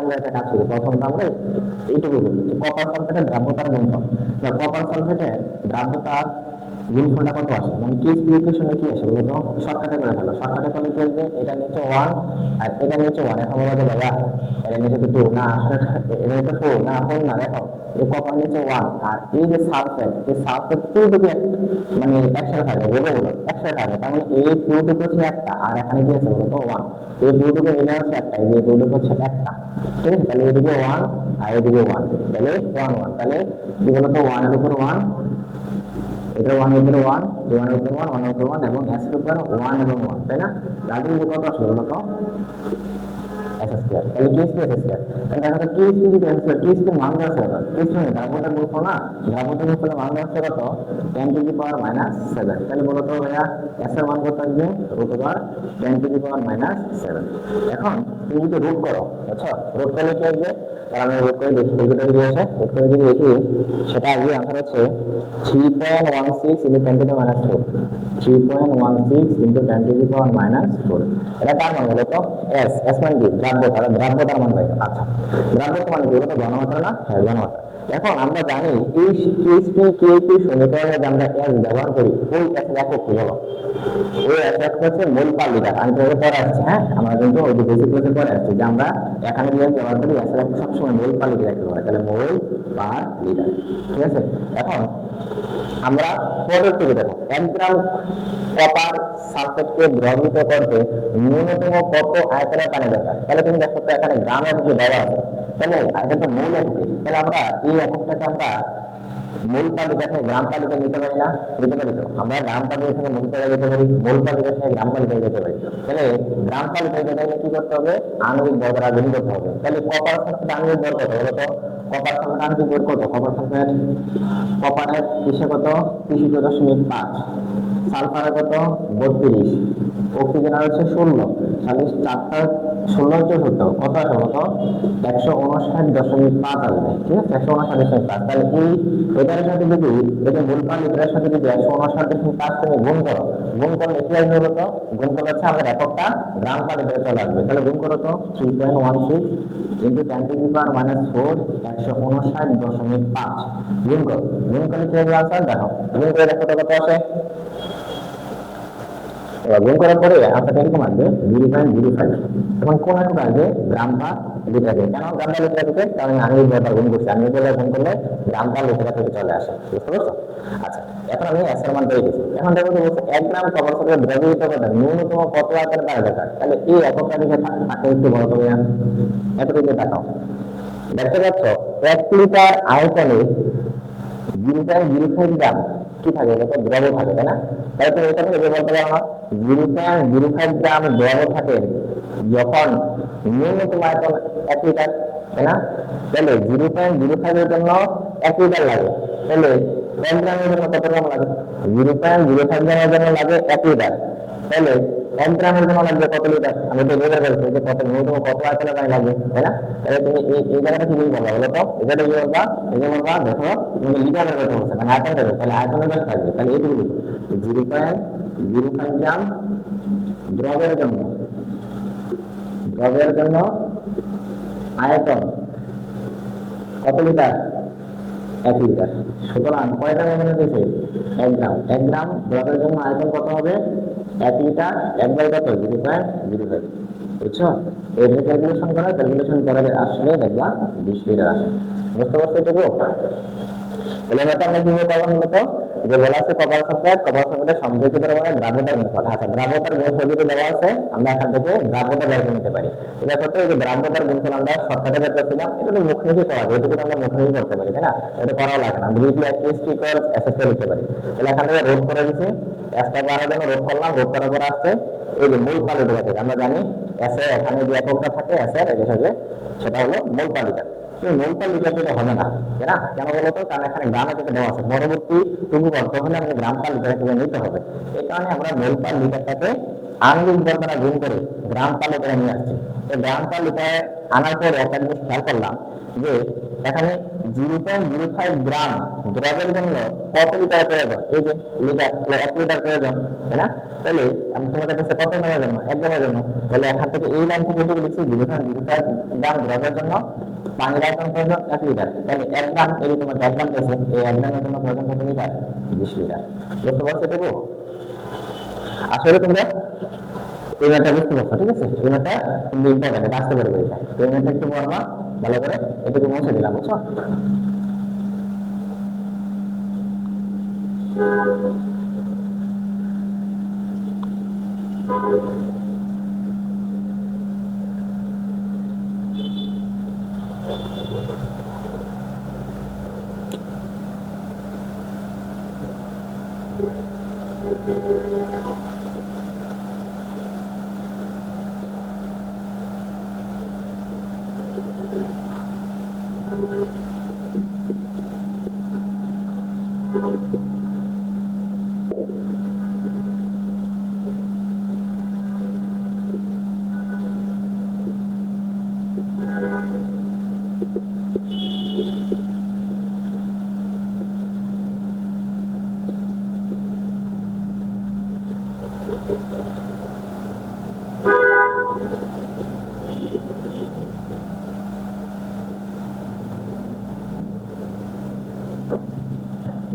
আমরা কাজ করি। প্রথম তো আমরা এইটুকু বলি কপার সালফেটের দ্রাব্যতার গুণফল কপার সালফেটের দ্রাব্যতার গুণফলটা কত আসে? মানে কি ইকুয়েশনে কি আসে? বলতো শর্টকাটে করে ফেলো। শর্টকাটে করলে কি আসবে এটা নিচে ওয়ান আর এটা নিচে ওয়ান এখন বলা যাবে এটা নিচে তো টু না, এটা ফোর না ফোর না দেখো কপার নিচে ওয়ান, আর এই যে সালফেট এই সালফেট টু দিকে মানে থাকবে বলে বলো একসাথে থাকবে তার মানে এই টু দুটো হচ্ছে একটা, আর এখানে কি আছে বলতো ওয়ান এই টু দুটো মিলে হচ্ছে একটা, এই টু দুটো হচ্ছে একটা, ঠিক আছে? তাহলে এদিকে ওয়ান আর এদিকে ওয়ান তাহলে ওয়ান ওয়ান তাহলে কি বলতো ওয়ানের উপর ওয়ান এটা ওয়ান উপর ওয়ান ওয়ান উপর ওয়ান ওয়ান উপর ওয়ান এবং এস উপর ওয়ান এবং ওয়ান তাই না? তাদের কত আসলে, বলো তো। এস স্কয়ার তাহলে কি স্কয়ার স্কয়ার তাহলে দেখো কি স্কয়ার এস স্কয়ার কি স্কয়ার মান দেওয়া কত কি স্কয়ার দ্রাবকটা গুণ না দ্রাবকটা গুণ করলে মান দেওয়া কত? 10 টু দি পাওয়ার মাইনাস 7 তাহলে বলো তো ভাইয়া এস এর মান কত আসবে? Root over 10 to the power minus 7 এখন তুমি যদি রুট করো আচ্ছা রুট করলে কি আসবে? তাহলে আমি রুট করে দেখি যদি সেটা আসবে আনসার হচ্ছে 3.16 into 10 to minus 4 3.16 into 10 to the minus four এটা কার মান হলো তো এস এস মানে কি? দ্রাব্যতা দ্রাব্যতার মান আচ্ছা। দ্রাব্যতা মানে কি? বলো ঘনমাত্রা না? হ্যাঁ ঘনমাত্রা। এখন আমরা জানি এই কেএসপি কেপি সমীকরণে আমরা এস ব্যবহার করি ওই এস একক বলো ওই এস একক হচ্ছে মোল পার আমি তোমাকে পরে আসছি হ্যাঁ? আমরা কিন্তু ওই বেসিক ক্লাসে পরে আসছি যে আমরা এখানে যে ব্যবহার করি এস একক সবসময় মোল পার রাখতে পারি তাহলে মোল পার লিটার ঠিক আছে? এখন আমরা পরের থেকে দেখো। এক গ্রাম কপার সালফেটকে দ্রবীভূত করতে ন্যূনতম কত আয়তনের পানি দরকার? তাহলে তুমি দেখো তো এখানে গ্রামের যে দেওয়া আছে তাহলে এটা তো মূল এককে তাহলে আমরা এই এককটাকে আমরা মূল তালিকা থেকে গ্রাম তালিকা নিতে পারি না, নিতে পারি তো? আমরা গ্রাম তালিকা থেকে মূল তালিকা যেতে পারি, মূল তালিকা থেকে গ্রাম তালিকায় যেতে পারি। তাহলে গ্রাম তালিকায় যেতে গেলে কি করতে হবে? আণবিক বদরা গুণ করতে হবে। তাহলে কপার সালফেট আণবিক বর কত বলো তো? কপার সালফেট আণবিক বর কত? কপার সালফেট কপারের কিসে কত? তিরিশ দশমিক পাঁচ। সালফারের কত? বত্রিশ। অক্সিজেন হচ্ছে ষোলো তাহলে চারটা ষোলো হচ্ছে সত্য কত আছে কত একশো উনষাট দশমিক পাঁচ আসবে ঠিক আছে? একশো উনষাট দশমিক পাঁচ। তাহলে এই এটার সাথে যদি এটা মূল পান লিটারের সাথে যদি একশো উনষাট দশমিক পাঁচ তুমি গুণ করো, গুণ করলে কি আসবে বলতো গুণ করলে হচ্ছে আমাদের এককটা গ্রাম পার লিটারে চলে আসবে। তাহলে গুণ করো তো three point one six into ten to power minus four একশো উনষাট দশমিক পাঁচ। গুণ করো। গুণ করলে কি আনসার দেখো। গুণ করে দেখো তো কত আসে? গুণ করার পরে আনসারটা এরকম আসবে জিরো পয়েন্ট জিরো ফাইভ। তখন কোন একক আসবে? গ্রাম বা লিটারে কেন গ্রাম বা লিটার কারণ আমি ব্যাপার গুণ করছি। আমি বলে গুণ করলে গ্রাম বা লিটার থেকে চলে আসে। বুঝতে পারছ? আচ্ছা এখন আমি এস মান পেয়ে গেছি। এখন দেখো যে এক গ্রাম কপার সাথে দ্রবীভূত করতে ন্যূনতম কত আকার পাওয়া দরকার তাহলে এই এককটা দিকে তাকে একটু বড় করে আন। এত দিকে তাকাও দেখতে পাচ্ছ, এক লিটার আয়তনে zero point zero five gram কি থাকে? এটা দ্রব থাকে, তাই না? তাহলে তুমি এটা থেকে বলতে পারো না জিরো পয়েন্ট জিরো দ্রব থাকে যখন ন্যূনতম আয়তন এক লিটার তাই না? তাহলে জিরো পয়েন্ট জিরো ফাইভের জন্য এক লিটার লাগে। তাহলে এক কত গ্রাম লাগে? জিরো পয়েন্ট জিরো ফাইভ জন্য লাগে এক লিটার তাহলে এক গ্রামের জন্য লাগবে কত লিটার? আমি তো বোঝা যাচ্ছে যে কত ন্যূনতম কত আয়তনে পানি লাগবে, তাই না? তাহলে তুমি এই জায়গাটা কি বলব বলো তো? জায়গাটা কি বলবা এই যে বলবা, দেখো, তুমি লিটারের কথা বলছো মানে আয়তন দেবে তাহলে আয়তনের কথা থাকবে? তাহলে এইটুকু zero point, zero five gram দ্রবের জন্য দ্রবের জন্য আয়তন কত লিটার? এক লিটার সুতরাং কয় গ্রাম এখানে এক গ্রাম এক গ্রাম দ্রবের জন্য আয়তন কত হবে? এক লিটার এক বাই কত? জিরো পয়েন্ট জিরো ফাইভ বুঝছ? এর ক্যালকুলেশন করা ক্যালকুলেশন করে আসলে দেখবা বিশ লিটার আসে। বুঝতে পারছ এটুকু? তাহলে এটা আমরা কীভাবে পাবো মূলত যে বলা আছে দ্রাব্যতার গুণফল আচ্ছা যদি দেওয়া আছে, আমরা এখান থেকে দ্রাব্যতা বের করে নিতে পারি। এটা যে দ্রাব্যতার গুণফল আমরা শর্টকাটে বের এটা তো মুখোমুখি করা যায় এটুকু আমরা করতে পারি, তাই না? এটা করাও লাগে না। অ্যাটলিস্ট ইকুয়াল এসএসএ লিখতে পারি। তাহলে এখান থেকে রোড করে দিছি। এসটা করার জন্য রোড করলাম রোড করার পর আসছে এই যে মূল পালিটা থেকে। আমরা জানি এস এখানে যে এককটা থাকে এস এর এটা সেটা হলো মূল পালিটা পালিটা থেকে হবে না না? কেন বলতো কারণ এখানে গ্রামে থেকে দেওয়া আছে। পরবর্তী টুকু করতে হলে আমাদের গ্রাম পালিটা থেকে নিতে হবে। এই কারণে আমরা পালিটাটাকে আনলিক বল দ্বারা গুণ করে গ্রাম পালিটায় নিয়ে আসছি। তো গ্রাম পালিটায় আনার পরে একটা জিনিস খেয়াল করলাম যে, এখানে zero point zero five gram দ্রবের জন্য কত লিটার প্রয়োজন? এই যে লিটার এক লিটার প্রয়োজন, তাই না? তাহলে আমি তোমাদের কাছে কত নেওয়ার জন্য? এক গ্রামের জন্য। তাহলে এখান থেকে এই লাইন থেকে লিখছি zero point zero five gram দ্রবের জন্য পানির আয়তন প্রয়োজন? এক লিটার তাহলে এক গ্রাম এই তোমার এক গ্রাম আছে, এই এক গ্রামের জন্য প্রয়োজন কত লিটার বিশ লিটার বুঝতে পারছ এটুকু আসলে তোমরা এই ম্যাথটা বুঝতে পারছ, ঠিক আছে? এই ম্যাথটা কিন্তু ইম্পর্টেন্ট এটা আসতে পারবে এটা। এই ম্যাথটা একটু পড়বা ভালো করে এটুকু মুছে দিলাম, বুঝছ?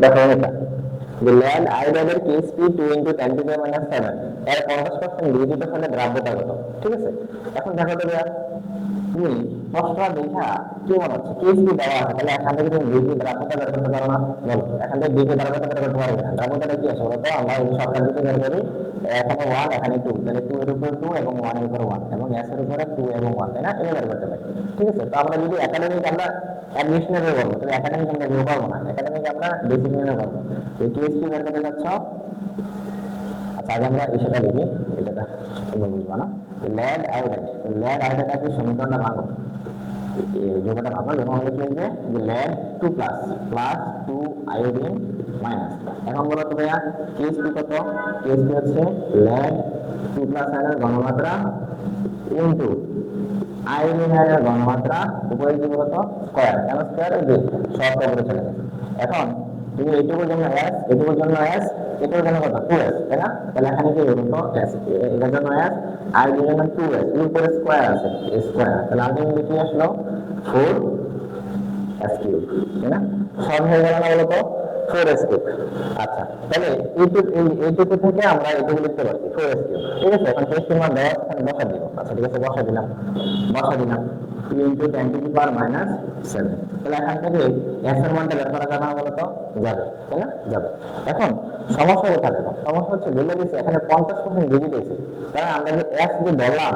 দেখো এটা The land iodide KSP 2 into 10 to the minus 7 এর 50% লিখিত ফলে দ্রাব্যতা কত? ঠিক আছে? এখন দেখো তো তুমি প্রশ্নটা দেখা কি মনে হচ্ছে KSP দেওয়া আছে, তাহলে এখান থেকে তুমি লিখিত দ্রাব্যতা বের করতে পারো না। বলো, এখান থেকে লিখিত দ্রাব্যতা বের করতে পারবে না। দ্রাব্যতাটা কি আছে বলো তো? আমরা সরকার দিকে বের করি। এখানে 1 এখানে 2 তাহলে 2 এর উপর 2 এবং 1 এর 1 এবং s এর উপরে 2 এবং 1 তাই না? এটা করতে পারি। ঠিক আছে? তো আমরা যদি একাডেমিক আমরা অ্যাডমিশনের বের করব তাহলে একাডেমিক আমরা বের করব না। একাডেমিক আমরা নিয়ে করব তো টিএসপি বের করতে যাচ্ছ আচ্ছা আগে আমরা এসেটা লিখি। এটা বুঝবা না? ল্যাড আয়োডাইড ল্যাড আয়োডাইড সমীকরণটা ভাঙো। যোগটা ভাঙো যখন আমরা লিখবে যে lead two plus plus two iodine minus. এখন বলো তো ভাইয়া টিএসপি কত? টিএসপি হচ্ছে ল্যাড টু প্লাস আয়নের ঘনমাত্রা ইন্টু আয়োডিন আয়নের ঘনমাত্রা উপরে কি বলতো স্কয়ার, কেন স্কয়ার? সব করে চলে গেছে। এখন, তুমি এইটুকুর জন্য এস এইটুকুর জন্য এস এটার জন্য কত? টু এস তাই না? তাহলে এখানে কি বলতো এস এটার জন্য এস আর এর জন্য টু এস এর উপরে স্কয়ার আছে স্কয়ার তাহলে আলটিমেটলি কি আসলো ফোর এস কিউব তাই না? সব হয়ে গেল বলতো ফোর এস কিউব আচ্ছা তাহলে এইটুকু এইটুকু থেকে আমরা এইটুকু লিখতে পারছি ফোর এস কিউব ঠিক আছে এখন টেস্ট মান দেওয়া আছে, এখানে বসা দিব আচ্ছা ঠিক আছে বসা দিলাম। বসা দিলাম। Two into ten to power minus seven তাহলে এখান থেকে এস এর মানটা বের করা যাবে না বলতো? যাবে তাই না? যাবে। এখন সমস্যা কোথায়? সমস্যা হচ্ছে বলে দিয়েছে এখানে পঞ্চাশ পার্সেন্ট ডিজিট হয়েছে। তাহলে আমরা যে এস যে ধরলাম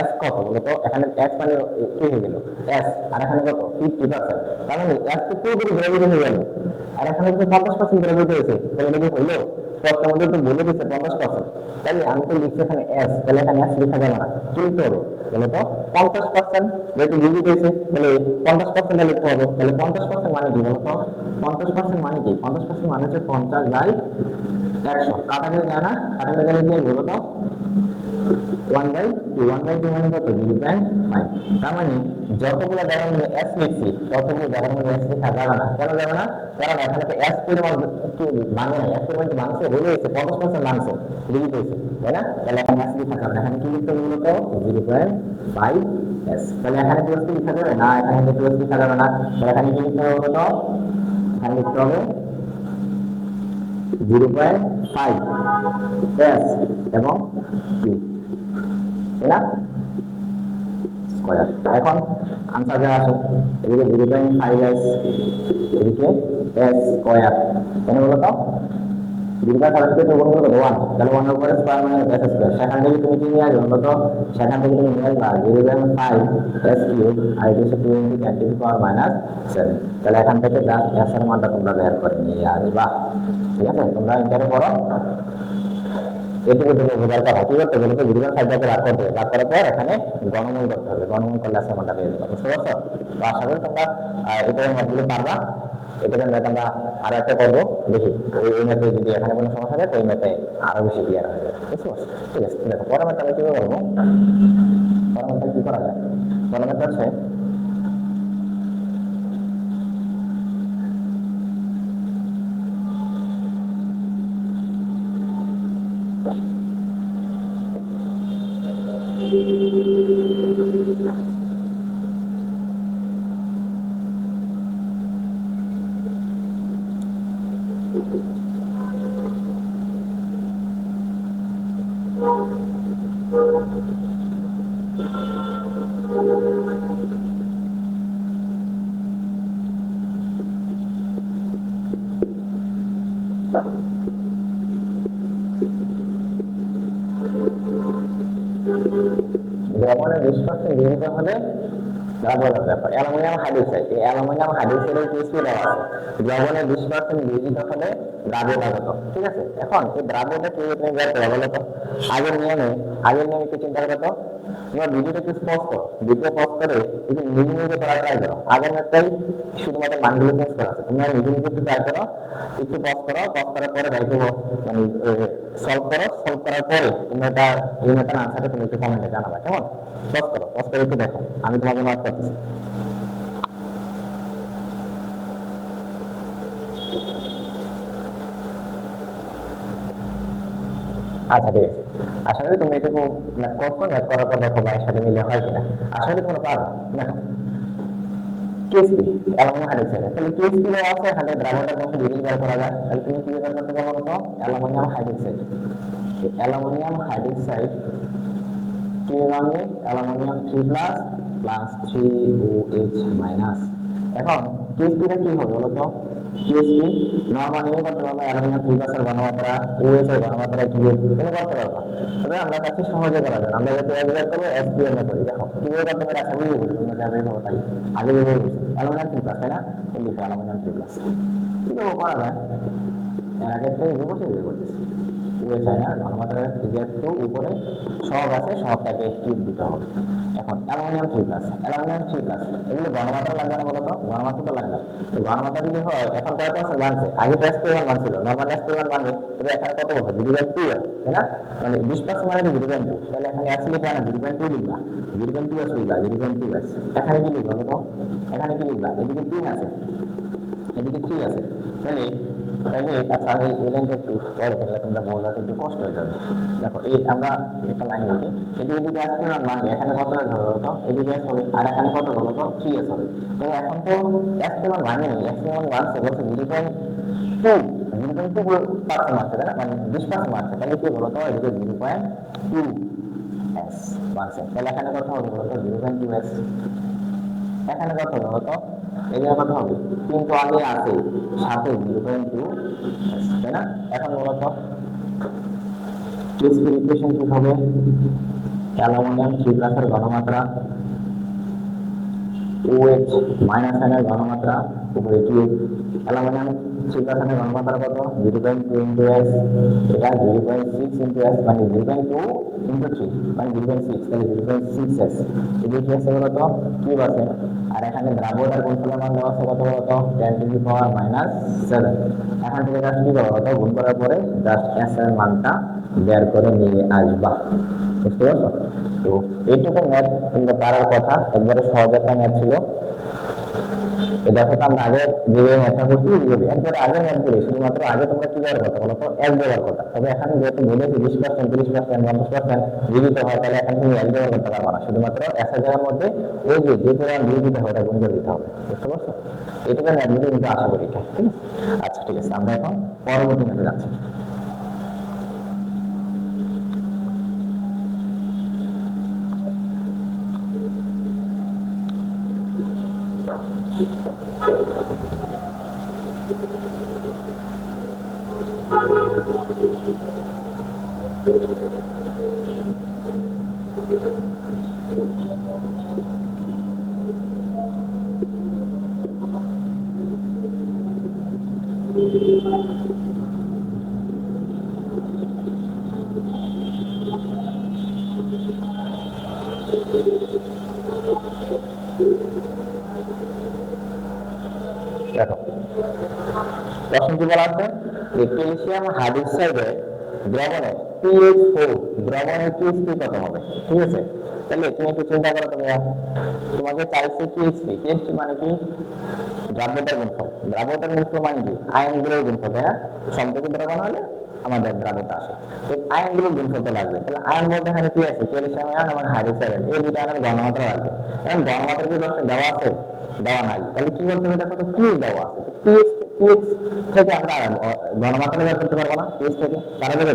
এস কত? বলতো এখানে এস মানে কি হয়ে গেল? এস আর এখানে কত? ফিফটি পার্সেন্ট তার মানে এস তো পুরোপুরি গ্রাভিটি হয়ে গেল আর এখানে যদি পঞ্চাশ পার্সেন্ট গ্রাভিটি হয়েছে তাহলে এটা কি হইল? প্রশ্নের মধ্যে তো বলে দিচ্ছে পঞ্চাশ পার্সেন্ট তাহলে আমি তো লিখছি এখানে এস তাহলে এখানে এস লেখা যাবে না। কি হবে? তাহলে তো, পঞ্চাশ পার্সেন্ট যেহেতু ডিজিট হয়েছে তাহলে পঞ্চাশ পার্সেন্ট লিখতে হবে। তাহলে পঞ্চাশ পার্সেন্ট মানে কি বলতো পঞ্চাশ পার্সেন্ট মানে কি? পঞ্চাশ পার্সেন্ট মানে হচ্ছে পঞ্চাশ বাই একশো। না? কাটা গেলে কি বলো তো? One by two one by two মানে কত? জিরো পয়েন্ট ফাইভ তার মানে যতগুলো জায়গার মধ্যে এস লিখছি ততগুলো জায়গার মধ্যে এস লেখা যাবে না। কেন যাবে না? কারণ এখানে তো এস পরিমাণ মানে না এস পরিমাণ মানুষের হয়ে গেছে, পঞ্চাশ পার্সেন্ট মানুষে লিমিট হয়েছে তাই না? তাহলে এখানে এস লেখা যাবে এখানে কি লিখতে বলতো? জিরো পয়েন্ট ফাইভ এস তাহলে এখানে টু এস লেখা যাবে না, এখানে টু এস লেখা যাবে না। তাহলে এখানে কি লিখতে হবে বলতো? এখানে লিখতে হবে জিরো পয়েন্ট ফাইভ এস এবং কি তাই না এখন আনসার যা আসে এদিকে জিরো পয়েন্ট ফাইভ এস এদিকে এস স্কয়ার কেন বলো তো? পয়েন্ট ফাইভ থেকে গুণ করো ওয়ান তাহলে ওয়ান উপরে স্কয়ার মানে এস স্কয়ার সেখান থেকে তুমি কি নিয়ে আসবে বলো তো? সেখান থেকে তুমি নিয়ে আসবা zero point five S cube আর এটা হচ্ছে two into ten to power minus seven তাহলে এখান থেকে জাস্ট এস এর মানটা তোমরা বের করে নিয়ে আসবা। ঠিক আছে? তোমরা ইন্টারে পড়ো। এটুকু থেকে বোঝার কি করতে বলতে বিরিবান সাইডটাকে রাগ করতে রাগ করার পর এখানে গণমূল করতে হবে। গণমূল করলে অ্যাসাইনমেন্টটা পেয়ে যাবে। বুঝতে পারছ? তো আশা করি তোমরা আহ, এটা ম্যাথগুলো পারবা। এটা ম্যাথ আমরা আরও একটা করব। ওই ওই ম্যাথে যদি এখানে কোনো সমস্যা থাকে তো ওই ম্যাথে আরও বেশি ক্লিয়ার হয়ে যাবে। বুঝতে পারছ? ঠিক আছে দেখো পরের ম্যাথটা আমি কীভাবে করব? পরের ম্যাথটা কি করা যায়? পরের ম্যাথটা হচ্ছে দ্রবণের দ্রাবণের ব্যাপার। অ্যালুমিনিয়াম হাইড্রোক্সাইড এই অ্যালুমিনিয়াম হাইড্রোক্সাইডের কি ছিল আছে বিশ পার্সেন্ট বিহিত হলে দ্রাব্যতা কত ঠিক আছে? এখন এই দ্রাব্যতা কি তুমি বের করে বলো তো? আগের নিয়মে আগের নিয়মে কি চিন্তা করো তো। তোমরা ভিডিওটা একটু পজ করো ভিডিও করে একটু নিজে নিজে করা ট্রাই করো। আগের ম্যাথটাই শুধুমাত্র মানগুলো চেঞ্জ করা আছে। তোমরা নিজে নিজে একটু ট্রাই করো। একটু পজ করো। পজ করার পরে দেখো মানে সলভ করো। সলভ করার পরে তুমি এটা এই ম্যাথের আনসারটা তুমি একটু কমেন্টে জানাবা। কেমন? পজ করো। পজ করে একটু দেখো। আমি তোমাকে মার্ক করতেছি আচ্ছা ঠিক আছে। আশা তুমি এটুকু ম্যাথ করছ ম্যাথ করার পর দেখো ভাইয়ের সাথে মিলে হয় কিনা। আশা করি তোমরা দেখো কেসপি অ্যালুমিনিয়াম হাইড্রোক্সাইড তাহলে কেসপি এর আছে? এখানে দ্রাবণটার মধ্যে ডিগ্রি বের করা যায় তাহলে তুমি কি বের করতে পারো তো? অ্যালুমিনিয়াম হাইড্রোক্সাইড অ্যালুমিনিয়াম হাইড্রোক্সাইড কি মানে aluminium three plus plus three O H minus এখন কেসপিটা কি হবে বলো তো? কেসপি নর্মাল নিয়ে করতে পারব অ্যালুমিনিয়াম থ্রি প্লাসের ঘনমাত্রা ও এইচ এর ঘনমাত্রা কি এটা করতে পারব তবে আমরা কাছে সহজে করা যায় আমরা যাতে এক বের করব এস পি এর করি দেখো কীভাবে করতে পারি আশা করি বলি তোমরা যাবে ভাবো তাই আগে ভেবে গেছি অ্যালুমিনিয়াম থ্রি প্লাস তাই না এই লিখো অ্যালুমিনিয়াম থ্রি প্লাস কীভাবে করা যায় এর আগে থেকে বসে বের পুরো চাই না ঘনমাত্রার একটু উপরে সব আছে, সবটাকে টিপ দিতে হবে। এখন aluminium three plus aluminium three plus এগুলো ঘনমাত্রা লাগবে না বলতো? ঘনমাত্রা তো লাগবে তো ঘনমাত্রা যদি হয়? এখন কয় পার্সেন্ট মানছে আগে টেস্ট পরিমাণ মানছিল নর্মাল টেস্ট পরিমাণ মানবে তবে এখানে কত বলব জিরো পয়েন্ট টু তাই না? মানে বিশ পার্সেন্ট মানে জিরো পয়েন্ট টু তাহলে এখানে এস লিখবে না জিরো টু লিখবা। জিরো পয়েন্ট টু এস লিখবা জিরো পয়েন্ট টু এস এখানে কি লিখবা বলো এখানে কি লিখবা? এদিকে তিন আছে। এদিকে থ্রি আছে। তাহলে তাহলে আচ্ছা আমি এই লাইনটা একটু পরে করলে তোমরা বোঝাতে একটু কষ্ট হয়ে যাবে দেখো এই আমরা একটা লাইন লিখি এদিকে এদিকে আসতে না মানে এখানে কত ধরো তো এদিকে এস হবে আর এখানে কত ধরো তো থ্রি এস হবে তো এখন তো এস পেমান মানে নেই এস পেমান মানছে বলছে zero point two zero point two percent মানছে তাই না মানে বিশ পার্সেন্ট মানছে তাহলে কি বলো তো এদিকে জিরো পয়েন্ট টু এস মানছে তাহলে এখানে কত হবে বলো তো জিরো পয়েন্ট টু এস এখানে কত হবে বলো তো কথা হবে কিন্তু আগে আছে সাথে তাই না? এখন বলা তো কেসপি ইকুয়েশন কি হবে? অ্যালুমিনিয়াম থ্রি ঘনমাত্রা। OH মাইনাস এর ঘনমাত্রা উপরে কি অ্যালুমিনিয়াম এর ঘনমাত্রা কত zero point two into S এটা zero point six into S মানে zero point two into three মানে জিরো পয়েন্ট সিক্স তাহলে জিরো পয়েন্ট সিক্স এস এদিকে কি আছে বলতো কিউব আছে, আর এখানে দ্রাবকটার গুণফলের মান দেওয়া আছে কত বলতো? Ten to power minus seven এখান থেকে জাস্ট কি করব গুণ করার পরে জাস্ট এস এর মানটা বের করে নিয়ে আসবা। বুঝতে পারছ? তো এইটুকু ম্যাথ কিন্তু পারার কথা। একবারে সহজ একটা ম্যাথ ছিল দেখো তো আমরা আগে যেভাবে ম্যাথটা করছি একবারে আগে ম্যাথ করি, শুধুমাত্র আগে তোমরা কি ব্যবহার করতে বলো তো? এক ব্যবহার করতে তবে এখানে যেহেতু বলেছি বিশ পার্সেন্ট তিরিশ পার্সেন্ট পঞ্চাশ পার্সেন্ট জীবিত হয়, তাহলে এখন তুমি এক ব্যবহার করতে পারব না শুধুমাত্র এক হাজারের মধ্যে ওই যে যে পরিমাণ দিতে হবে, ওটা গুণ করে দিতে হবে। বুঝতে পারছ? এটুকু ম্যাথগুলো কিন্তু আশা করি, ঠিক আছে? আচ্ছা ঠিক আছে, আমরা এখন পরবর্তী ম্যাথে যাচ্ছি। Ya, langsung kita lakukan. যে ক্যালসিয়াম হাইড্রোক্সাইডে দ্রবণে পিএইচ ফোর দ্রবণের পিএইচপি কত হবে ঠিক আছে? তাহলে তুমি একটু চিন্তা করো তুমি তোমাকে চাইছে পিএইচপি পিএইচপি মানে কি? দ্রাব্যতার গুণফল। দ্রাব্যতার গুণফল মানে কি? আয়নগুলোর গুণফল, তাই না? সম্পর্ক দ্রবণ হলে আমাদের দ্রাব্যতা আসে। তো আয়নগুলোর গুণফলটা লাগবে। তাহলে আয়ন বলতে এখানে কি আছে? ক্যালসিয়াম আয়ন এবং হাইড্রোক্সাইড এই দুটো আয়নের ঘনমাত্রা লাগবে। এখন ঘনমাত্রা কি দেওয়া আছে, দেওয়া নাই। তাহলে কি বলতে হবে? দেখো তো পিএইচ দেওয়া আছে? পিএইচ পিএইচ থেকে আমরা গণমাধ্যমে বের করতে পারব না পিএইচ থেকে তারা দেবে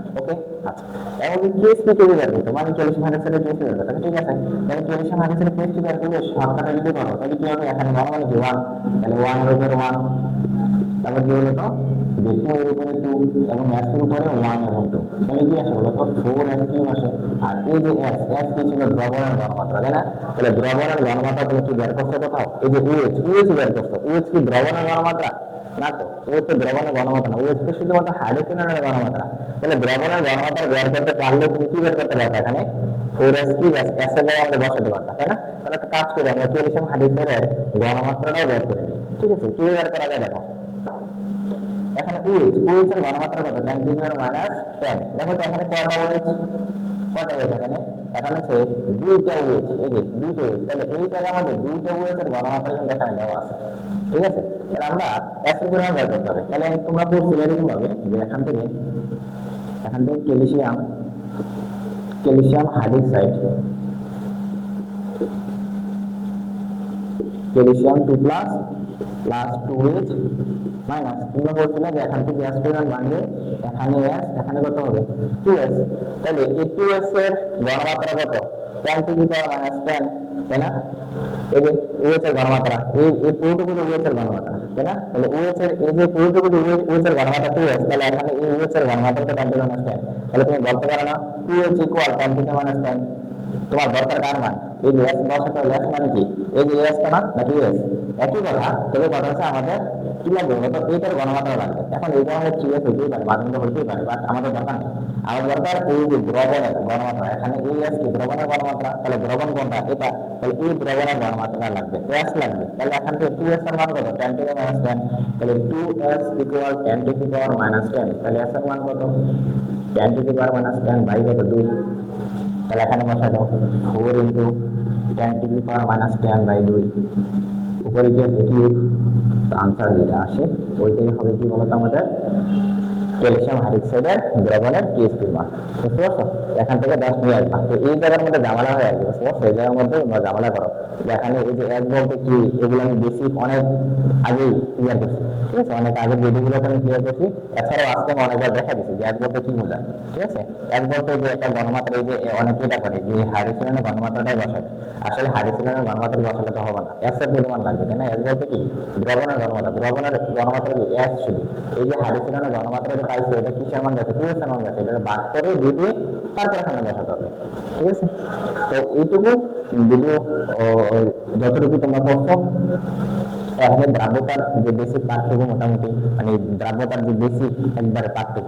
ওকে আচ্ছা। যদি কেএসপি কে বের করতে মানে ক্যালসিয়াম হাইড্রোক্সাইডের কেএসপি বের করতে ঠিক আছে। তাহলে ক্যালসিয়াম হাইড্রোক্সাইডের কেএসপি বের করলে শর্টকাটে যদি করো তাহলে কি হবে? এখানে মানে কি ওয়ান তাহলে ওয়ান হবে ওয়ান তারপর কি হলো তো? যে এর উপরে টু এবং এস এর উপরে ওয়ান এবং টু তাহলে কি আসে বলো তো? ফোর এস কিউ আসে। আর এই যে এস এস কি ছিল দ্রবণের ঘনমাত্রা তাই না? তাহলে দ্রবণের ঘনমাত্রা তুমি কি বের করছ কোথাও? এই যে ইউএইচ ইউএইচ বের করছ। ইউএইচ কি দ্রবণের ঘনমাত্রা না তো ইউএইচ তো দ্রবণের ঘনমাত্রা না ইউএইচ তো শুধুমাত্র হাইড্রোজেনের ঘনমাত্রা তাহলে দ্রবণের ঘনমাত্রা বের করতে পারলে তুমি কি বের করতে পারবে এখানে? ফোর আমরা বসাতে পারতাম, তাই না? তাহলে একটা কাজ করি আমরা ক্যালসিয়াম হাইড্রোজেনের ঘনমাত্রাটাও বের করে ঠিক আছে, কি বের করা যায় দেখো। এখানে উইচ উইচ এর ঘনমাত্রা কত টেন মাইনাস টেন দেখো তো এখানে কয়টা উইচ কয়টা উইচ এখানে? এখানে হচ্ছে দুইটা উইচ এই যে দুইটা উইচ তাহলে এই জায়গার মধ্যে দুইটা এর ঘনমাত্রা কিন্তু এখানে দেওয়া আছে, ঠিক আছে? তাহলে আমরা একশো পরিমাণ বের করতে হবে। তাহলে তোমরা পড়ছিলে এরকম ভাবে যে এখান থেকে এখান থেকে calcium calcium hydroxide, calcium two plus plus two H minus তোমরা বলছিলে যে এখান থেকে গ্যাস পরিমাণ বাড়লে এখানে এস এখানে কত হবে। টু এস তাহলে এই টু এস এর ঘনমাত্রা কত? Ten to the power minus ten তাই না? এই যে ওএস এর ঘনমাত্রা এই এই পুরোটুকু ওএস এর ঘনমাত্রা তাই না? তাহলে ওএস এর, এই যে পুরোটুকু ওএস এর ঘনমাত্রা টু এস তাহলে এখানে এই ওএস এর ঘনমাত্রা টেন টু মাইনাস টেন তাহলে তুমি বলতে পারো না two H equal ten to minus ten তোমার দরকার কার মান এই যে এস বসাতে হলে এস মানে কি এই যে এস না নাকি এস একই কথা তবে কথা হচ্ছে আমাদের কি লাগবে বলতো এইটার গণমাত্রা লাগবে এখন এই ধরনের থ্রি এস হইতেই পারে মাধ্যমিক হইতেই পারে বাট আমাদের দরকার নেই আমার দরকার এই যে দ্রবণের গণমাত্রা এখানে এই এস কি দ্রবণের গণমাত্রা তাহলে দ্রবণ কোনটা এটা তাহলে এই দ্রবণের গণমাত্রা লাগবে এস লাগবে তাহলে এখান থেকে টু এস এর মান কত টেন টু মাইনাস টেন তাহলে two S equal ten to the power minus ten তাহলে এস এর মান কত ten to the power minus ten by কত দুই তাহলে এখানে বসা দাও four into ten the power minus ten by দুই। উপরে যে আনসার যেটা আসে, ওইটাই হবে কি বলতো আমাদের? ক্যালসিয়াম হাইড্রোক্সাইডের দ্রবণের বুঝতে পারছ এখান থেকে দশ নিয়ে আসবা। তো এই জায়গার মধ্যে ঝামেলা হয়ে আসবে বুঝতে পারছ? এই জায়গার মধ্যে তোমরা ঝামেলা করো। এই যে এক বলতে কি, এগুলো আমি বেশি অনেক ক্লিয়ার করছি। ঠিক আছে? অনেক আগে আমি ক্লিয়ার করছি। এছাড়াও আজকে আমি অনেকবার দেখা দিচ্ছি যে এক বলতে কি ঠিক আছে? এক বলতে যে একটা গণমাত্রা, এই যে অনেকে এটা করে যে হাইড্রোজেনের গণমাত্রাটাই বসায়। আসলে হাইড্রোজেনের গণমাত্রা বসালে তো হবে না। এস এর পরিমাণ লাগবে, তাই এস বলতে কি, দ্রবণের গণমাত্রা। দ্রবণের গণমাত্রা কি? এস শুধু এই যে হাইড্রোজেনের গণমাত্রা পাইছে, এটা কিসের মান গেছে কিসের মান গেছে এটা বাদ করে দিয়ে তারপর এখানে দেখাতে হবে ঠিক আছে? তো এইটুকু ভিডিও যতটুকু তোমরা করছ, তাহলে দ্রাব্যতার যে বেসিক পার্থক্য মোটামুটি মানে দ্রাব্যতার যে বেসিক একবারে পার্থক্য।